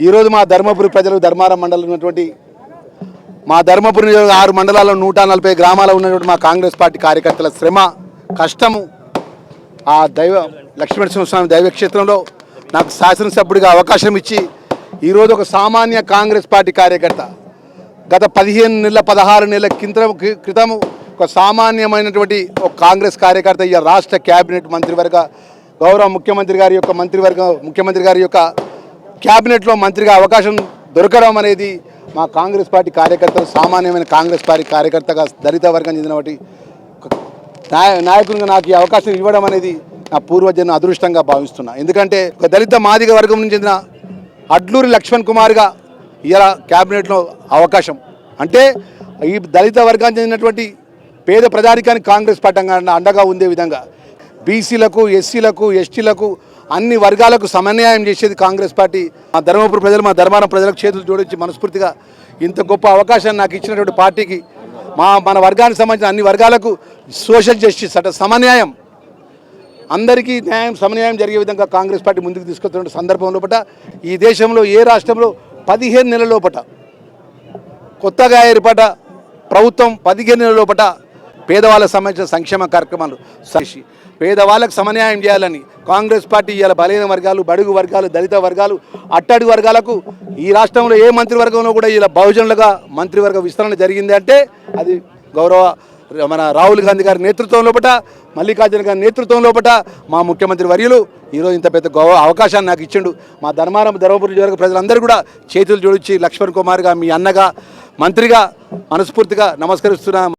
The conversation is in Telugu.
ఈరోజు మా ధర్మపురి ప్రజలు ధర్మారం మండలం ఉన్నటువంటి మా ధర్మపురి నియోజక ఆరు మండలాల్లో నూట నలభై గ్రామాల్లో ఉన్నటువంటి మా కాంగ్రెస్ పార్టీ కార్యకర్తల శ్రమ కష్టము ఆ దైవ లక్ష్మీనరసింహస్వామి దైవ క్షేత్రంలో నాకు శాసనసభ్యుడిగా అవకాశం ఇచ్చి ఈరోజు ఒక సామాన్య కాంగ్రెస్ పార్టీ కార్యకర్త గత పదిహేను నెలల పదహారు నెలల కింద క్రితము ఒక సామాన్యమైనటువంటి ఒక కాంగ్రెస్ కార్యకర్త ఈ రాష్ట్ర క్యాబినెట్ మంత్రివర్గ గౌరవ ముఖ్యమంత్రి గారి యొక్క మంత్రివర్గ ముఖ్యమంత్రి గారి యొక్క క్యాబినెట్లో మంత్రిగా అవకాశం దొరకడం అనేది మా కాంగ్రెస్ పార్టీ కార్యకర్తలు సామాన్యమైన కాంగ్రెస్ పార్టీ కార్యకర్తగా దళిత వర్గం చెందిన ఒకటి నాయ నాయకునిగా నాకు ఈ అవకాశం ఇవ్వడం అనేది నా పూర్వజన్మ అదృష్టంగా భావిస్తున్నా. ఎందుకంటే ఒక దళిత మాదిగ వర్గం నుంచి చెందిన అడ్లూరి లక్ష్మణ్ కుమార్గా ఇలా క్యాబినెట్లో అవకాశం. అంటే ఈ దళిత వర్గానికి చెందినటువంటి పేద ప్రజానికానికి కాంగ్రెస్ పట్టంగా అండగా ఉండే విధంగా బీసీలకు ఎస్సీలకు ఎస్టీలకు అన్ని వర్గాలకు సమన్వయం చేసేది కాంగ్రెస్ పార్టీ. మా ధర్మపురి ప్రజలు మా ధర్మారం ప్రజలకు చేతులు జోడించి మనస్ఫూర్తిగా ఇంత గొప్ప అవకాశాన్ని నాకు ఇచ్చినటువంటి పార్టీకి మా మన వర్గానికి సంబంధించిన అన్ని వర్గాలకు సోషల్ జస్టిస్ అంటే సమన్యాయం. అందరికీ న్యాయం సమన్యాయం జరిగే విధంగా కాంగ్రెస్ పార్టీ ముందుకు తీసుకొస్తున్న సందర్భం పట్ట ఈ దేశంలో ఏ రాష్ట్రంలో పదిహేను నెలల లోపట కొత్తగా ఏర్పడ్డ ప్రభుత్వం పదిహేను నెలల లోపట పేదవాళ్ళకు సంబంధించిన సంక్షేమ కార్యక్రమాలు చేసి పేదవాళ్ళకు సమన్యాయం చేయాలని కాంగ్రెస్ పార్టీ ఇవాళ బలహీన వర్గాలు బడుగు వర్గాలు దళిత వర్గాలు అట్టడుగు వర్గాలకు ఈ రాష్ట్రంలో ఏ మంత్రివర్గంలో కూడా ఇలా బహుజనులుగా మంత్రివర్గ విస్తరణ జరిగింది అంటే అది గౌరవ మన రాహుల్ గాంధీ గారి నేతృత్వం లోపట మల్లికార్జున గారి నేతృత్వం లోపట మా ముఖ్యమంత్రి వర్యులు ఈరోజు ఇంత పెద్ద గొప్ప అవకాశాన్ని నాకు ఇచ్చిండు. మా ధర్మారం ధర్మపురి నియోజక ప్రజలందరూ కూడా చేతులు జోడించి లక్ష్మణ్ కుమార్గా మీ అన్నగా మంత్రిగా మనస్ఫూర్తిగా నమస్కరిస్తున్నా.